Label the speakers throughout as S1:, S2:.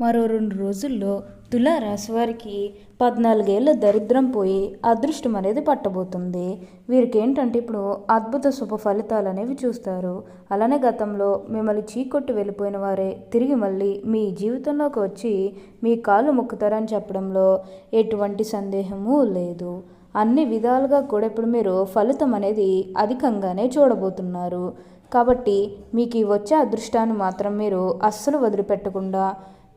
S1: మరో రెండు రోజుల్లో తులారాశివారికి పద్నాలుగేళ్ళ దరిద్రం పోయి అదృష్టం అనేది పట్టబోతుంది. వీరికి ఏంటంటే ఇప్పుడు అద్భుత శుభ ఫలితాలు అనేవి చూస్తారు. అలానే గతంలో మిమ్మల్ని చీకొట్టి వెళ్ళిపోయిన వారే తిరిగి మళ్ళీ మీ జీవితంలోకి వచ్చి మీ కాళ్ళు మొక్కుతారని చెప్పడంలో ఎటువంటి సందేహము లేదు. అన్ని విధాలుగా కూడా ఇప్పుడు మీరు ఫలితం అనేది అధికంగానే చూడబోతున్నారు. కాబట్టి మీకు ఈ వచ్చే అదృష్టాన్ని మాత్రం మీరు అస్సలు వదిలిపెట్టకుండా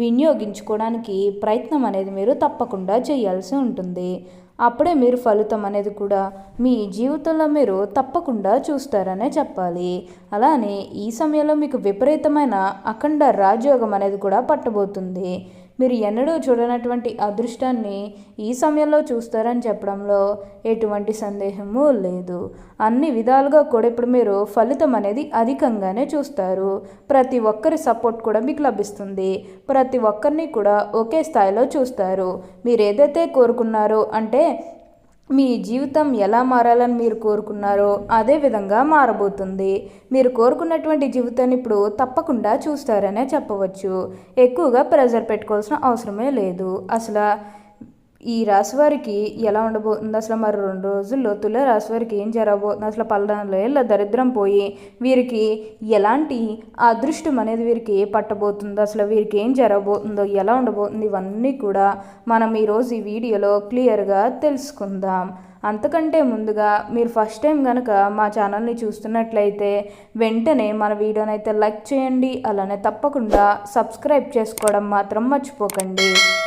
S1: వినియోగించుకోవడానికి ప్రయత్నం అనేది మీరు తప్పకుండా చేయాల్సి ఉంటుంది. అప్పుడే మీరు ఫలితం అనేది కూడా మీ జీవితంలో మీరు తప్పకుండా చూస్తారనే చెప్పాలి. అలానే ఈ సమయంలో మీకు విపరీతమైన అఖండ రాజయోగం అనేది కూడా పట్టబోతుంది. మీరు ఎన్నడూ చూడనటువంటి అదృష్టాన్ని ఈ సమయంలో చూస్తారని చెప్పడంలో ఎటువంటి సందేహము లేదు. అన్ని విధాలుగా కూడా ఇప్పుడు మీరు ఫలితం అనేది అధికంగానే చూస్తారు. ప్రతి ఒక్కరి సపోర్ట్ కూడా మీకు లభిస్తుంది. ప్రతి ఒక్కరిని కూడా ఒకే స్థాయిలో చూస్తారు. మీరు ఏదైతే కోరుకున్నారో అంటే మీ జీవితం ఎలా మారాలని మీరు కోరుకున్నారో అదే విధంగా మారబోతుంది. మీరు కోరుకున్నటువంటి జీవితాన్ని ఇప్పుడు తప్పకుండా చూస్తారనే చెప్పవచ్చు. ఎక్కువగా ప్రెజర్ పెట్టుకోవాల్సిన అవసరమే లేదు. అసలు ఈ రాశి వారికి ఎలా ఉండబోతుంది? అసలు మరి రెండు రోజుల్లో తుల రాశి వారికి ఏం జరగబోతుంది? అసలు పల్లెల్లో ఇలా దరిద్రం పోయి వీరికి ఎలాంటి అదృష్టం అనేది వీరికి పట్టబోతుందో? అసలు వీరికి ఏం జరగబోతుందో ఎలా ఉండబోతుంది? ఇవన్నీ కూడా మనం ఈరోజు ఈ వీడియోలో క్లియర్గా తెలుసుకుందాం. అంతకంటే ముందుగా మీరు ఫస్ట్ టైం కనుక మా ఛానల్ని చూస్తున్నట్లయితే వెంటనే మన వీడియోని అయితే లైక్ చేయండి. అలానే తప్పకుండా సబ్స్క్రైబ్ చేసుకోవడం మాత్రం మర్చిపోకండి.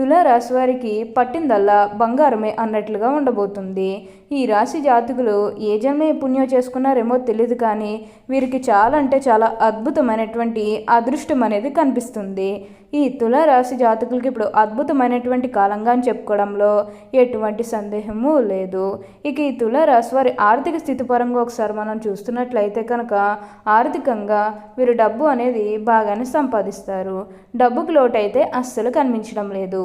S1: తుల రాశి వారికి పట్టిందల్లా బంగారమే అన్నట్లుగా ఉండబోతుంది. ఈ రాశి జాతకులు ఏ జన్మే పుణ్యం చేసుకున్నారేమో తెలియదు కానీ వీరికి చాలా అంటే చాలా అద్భుతమైనటువంటి అదృష్టం అనేది కనిపిస్తుంది. ఈ తుల రాశి జాతకులకి ఇప్పుడు అద్భుతమైనటువంటి కాలంగా అని చెప్పుకోవడంలో ఎటువంటి సందేహము లేదు. ఇక ఈ తుల రాశి వారి ఆర్థిక స్థితి పరంగా ఒకసారి మనం చూస్తున్నట్లయితే కనుక ఆర్థికంగా వీరు డబ్బు అనేది బాగానే సంపాదిస్తారు. డబ్బుకు లోటైతే అస్సలు కనిపించడం లేదు.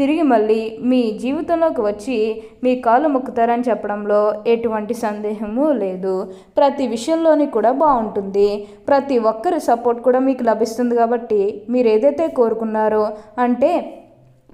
S1: తిరిగి మళ్ళీ మీ జీవితంలోకి వచ్చి మీ కాళ్ళు మొక్కుతారని చెప్పడంలో ఎటువంటి సందేహము లేదు. ప్రతి విషయంలోని కూడా బాగుంటుంది. ప్రతి ఒక్కరి సపోర్ట్ కూడా మీకు లభిస్తుంది కాబట్టి మీరు ఏదైతే కోరుకున్నారో అంటే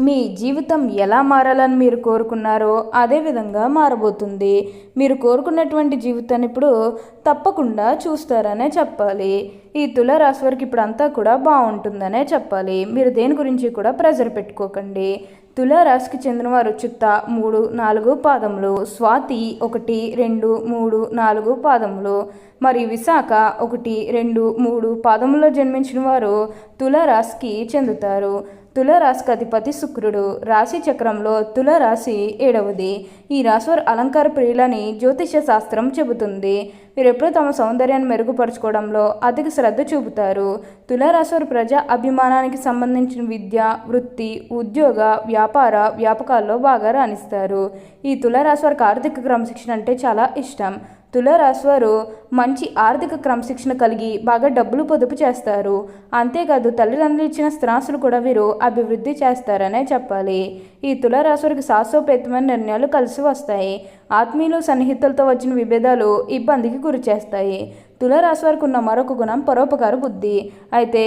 S1: మీ జీవితం ఎలా మారాలని మీరు కోరుకున్నారో అదే విధంగా మారబోతుంది. మీరు కోరుకున్నటువంటి జీవితాన్ని ఇప్పుడు తప్పకుండా చూస్తారనే చెప్పాలి. ఈ తుల వారికి ఇప్పుడు అంతా కూడా బాగుంటుందనే చెప్పాలి. మీరు దేని గురించి కూడా ప్రెజర్ పెట్టుకోకండి. తులారాశికి చెందిన వారు చిత్త మూడు నాలుగు పాదములు స్వాతి ఒకటి రెండు మూడు నాలుగు పాదములు. మరి విశాఖ ఒకటి రెండు మూడు పాదములో జన్మించిన వారు తుల రాశికి చెందుతారు. తులరాశికి అధిపతి శుక్రుడు. రాశి చక్రంలో తులరాశి ఏడవది. ఈ రాశివారు అలంకార ప్రియులని జ్యోతిష శాస్త్రం చెబుతుంది. వీరు ఎప్పుడూ తమ సౌందర్యాన్ని మెరుగుపరచుకోవడంలో అధిక శ్రద్ధ చూపుతారు. తులారాశివారు ప్రజా అభిమానానికి సంబంధించిన విద్య వృత్తి ఉద్యోగ వ్యాపార వ్యాపకాల్లో బాగా రాణిస్తారు. ఈ తులారాశి వారికి ఆర్థిక క్రమశిక్షణ అంటే చాలా ఇష్టం. తులారాశివారు మంచి ఆర్థిక క్రమశిక్షణ కలిగి బాగా డబ్బులు పొదుపు చేస్తారు. అంతేకాదు తల్లిదండ్రులు ఇచ్చిన స్థిరాస్తులు కూడా వీరు అభివృద్ధి చేస్తారనే చెప్పాలి. ఈ తులారాశివారికి సాహసోపేతమైన నిర్ణయాలు కలిసి వస్తాయి. ఆత్మీయులు సన్నిహితులతో వచ్చిన విభేదాలు ఇబ్బందికి గురి చేస్తాయి. తులారాశి వారికి ఉన్న మరొక గుణం పరోపకార బుద్ధి. అయితే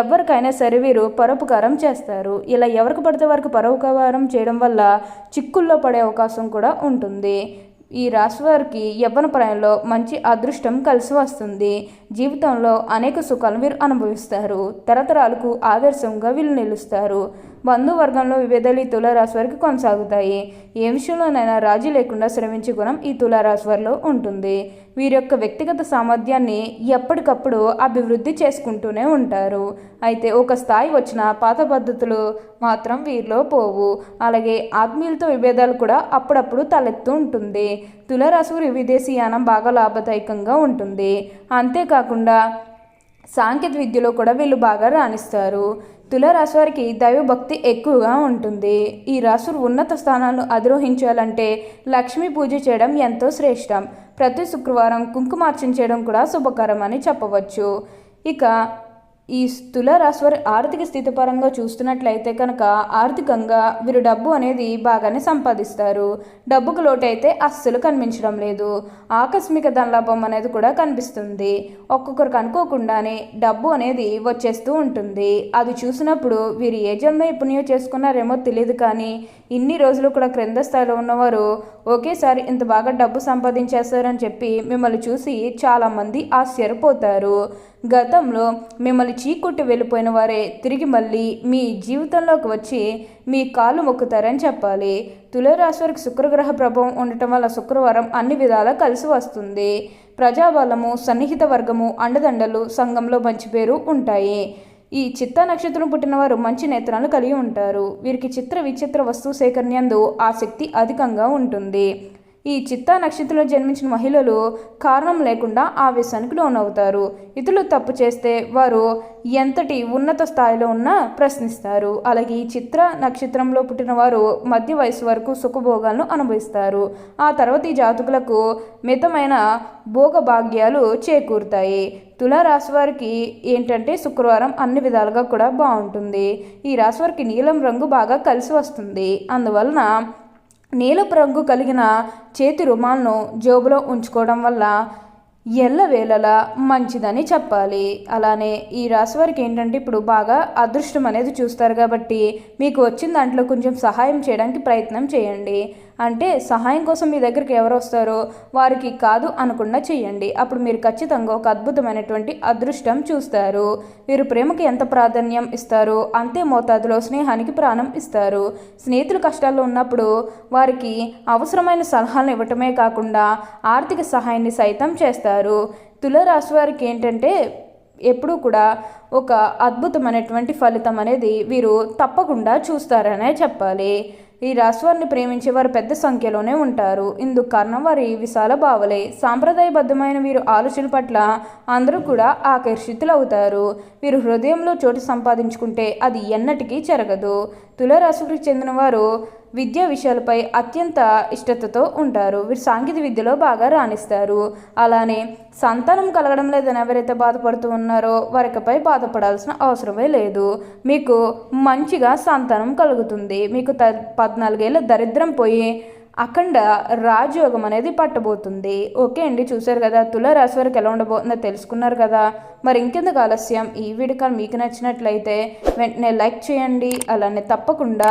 S1: ఎవరికైనా సరే వీరు పరోపకారం చేస్తారు. ఇలా ఎవరికి పడితే వారికి పరోపకారం చేయడం వల్ల చిక్కుల్లో పడే అవకాశం కూడా ఉంటుంది. ఈ రాశివారికి యవ్వన ప్రాయంలో మంచి అదృష్టం కలిసి వస్తుంది. జీవితంలో అనేక సుఖాలను వీరు అనుభవిస్తారు. తరతరాలకు ఆదర్శంగా వీళ్ళు నిలుస్తారు. బంధువర్గంలో విభేదాలు ఈ తులారాశి వారికి కొనసాగుతాయి. ఏ విషయంలోనైనా రాజీ లేకుండా శ్రమించే గుణం ఈ తులారాశి వారిలో ఉంటుంది. వీరి యొక్క వ్యక్తిగత సామర్థ్యాన్ని ఎప్పటికప్పుడు అభివృద్ధి చేసుకుంటూనే ఉంటారు. అయితే ఒక స్థాయి వచ్చిన పాత పద్ధతులు మాత్రం వీరిలో పోవు. అలాగే ఆత్మీయులతో విభేదాలు కూడా అప్పుడప్పుడు తలెత్తు ఉంటుంది. తులారాశి వారి విదేశీయానం బాగా లాభదాయకంగా ఉంటుంది. అంతేకాకుండా సాంకేతిక విద్యలో కూడా వీళ్ళు బాగా రాణిస్తారు. తులారాశి వారికి దైవభక్తి ఎక్కువగా ఉంటుంది. ఈ రాశులు ఉన్నత స్థానాలను అధిరోహించాలంటే లక్ష్మీ పూజ చేయడం ఎంతో శ్రేష్టం. ప్రతి శుక్రవారం కుంకుమార్చన చేయడం కూడా శుభకరం అని చెప్పవచ్చు. ఇక ఈ తులారాశి వారి ఆర్థిక స్థితి పరంగా చూస్తున్నట్లయితే కనుక ఆర్థికంగా వీరు డబ్బు అనేది బాగానే సంపాదిస్తారు. డబ్బుకు లోటైతే అస్సలు కనిపించడం లేదు. ఆకస్మిక ధనలాభం అనేది కూడా కనిపిస్తుంది. ఒక్కొక్కరికి అనుకోకుండానే డబ్బు అనేది వచ్చేస్తూ ఉంటుంది. అది చూసినప్పుడు వీరు ఏ జన్మ పుణ్యం చేసుకున్నారేమో తెలియదు కానీ ఇన్ని రోజులు కూడా క్రింద స్థాయిలో ఉన్నవారు ఒకేసారి ఇంత బాగా డబ్బు సంపాదించేస్తారని చెప్పి మిమ్మల్ని చూసి చాలామంది ఆశ్చర్యపోతారు. గతంలో మిమ్మల్ని చీకొట్టి వెళ్ళిపోయిన వారే తిరిగి మళ్ళీ మీ జీవితంలోకి వచ్చి మీ కాళ్ళు మొక్కుతారని చెప్పాలి. తులరాశివారికి శుక్రగ్రహ ప్రభావం ఉండటం వల్ల శుక్రవారం అన్ని విధాలా కలిసి వస్తుంది. ప్రజాబలము సన్నిహిత వర్గము అండదండలు సంఘంలో మంచి పేరు ఉంటాయి. ఈ చిత్త నక్షత్రం పుట్టిన వారు మంచి నేత్రాలు కలిగి ఉంటారు. వీరికి చిత్ర విచిత్ర వస్తువు సేకరణయందు ఆసక్తి అధికంగా ఉంటుంది. ఈ చిత్తా నక్షత్రంలో జన్మించిన మహిళలు కారణం లేకుండా ఆవేశానికి లోనవుతారు ఇతరులు తప్పు చేస్తే వారు ఎంతటి ఉన్నత స్థాయిలో ఉన్నా ప్రశ్నిస్తారు. అలాగే ఈ చిత్ర నక్షత్రంలో పుట్టిన వారు మధ్య వయసు వరకు సుఖభోగాలను అనుభవిస్తారు. ఆ తర్వాత ఈ జాతకులకు మితమైన భోగభాగ్యాలు చేకూరుతాయి. తులారాశి వారికి ఏంటంటే శుక్రవారం అన్ని విధాలుగా కూడా బాగుంటుంది. ఈ రాశి వారికి నీలం రంగు బాగా కలిసి వస్తుంది. అందువలన నీలపు రంగు కలిగిన చేతి రుమాలను జోబులో ఉంచుకోవడం వల్ల ఎల్లవేళలా మంచిదని చెప్పాలి. అలానే ఈ రాశి వారికి ఏంటంటే ఇప్పుడు బాగా అదృష్టం అనేది చూస్తారు కాబట్టి మీకు వచ్చిన దాంట్లో కొంచెం సహాయం చేయడానికి ప్రయత్నం చేయండి. అంటే సహాయం కోసం మీ దగ్గరికి ఎవరు వస్తారో వారికి కాదు అనకుండా చేయండి. అప్పుడు మీరు ఖచ్చితంగా ఒక అద్భుతమైనటువంటి అదృష్టం చూస్తారు. మీరు ప్రేమకి ఎంత ప్రాధాన్యం ఇస్తారు అంతే మోతాదులో స్నేహానికి ప్రాణం ఇస్తారు. స్నేహితులు కష్టాల్లో ఉన్నప్పుడు వారికి అవసరమైన సలహాలను ఇవ్వటమే కాకుండా ఆర్థిక సహాయాన్ని సైతం చేస్తారు. తులరాశి వారికి ఏంటంటే ఎప్పుడూ కూడా ఒక అద్భుతమైనటువంటి ఫలితం అనేది వీరు తప్పకుండా చూస్తారనే చెప్పాలి. ఈ రాశివారిని ప్రేమించే వారు పెద్ద సంఖ్యలోనే ఉంటారు. ఇందుకు కారణం వారి విశాల భావలే సాంప్రదాయబద్ధమైన వీరు ఆలోచన పట్ల అందరూ కూడా ఆకర్షితులవుతారు. వీరు హృదయంలో చోటు సంపాదించుకుంటే అది ఎన్నటికీ జరగదు. తులరాశికి చెందిన వారు విద్యా విషయాలపై అత్యంత ఇష్టతతో ఉంటారు. వీరు సాంకేతిక విద్యలో బాగా రాణిస్తారు. అలానే సంతానం కలగడం లేదని ఎవరైతే బాధపడుతూ ఉన్నారో వారికపై బాధపడాల్సిన అవసరమే లేదు. మీకు మంచిగా సంతానం కలుగుతుంది. మీకు త పద్నాలుగేళ్ళ దరిద్రం పోయి అఖండ రాజయోగం అనేది పట్టబోతుంది. ఓకే అండి చూశారు కదా తుల రాశి వారికి ఎలా ఉండబోతుందో తెలుసుకున్నారు కదా. మరి ఇంకెందుకు ఆలస్యం? ఈ వీడియో మీకు నచ్చినట్లయితే వెంటనే లైక్ చేయండి. అలానే తప్పకుండా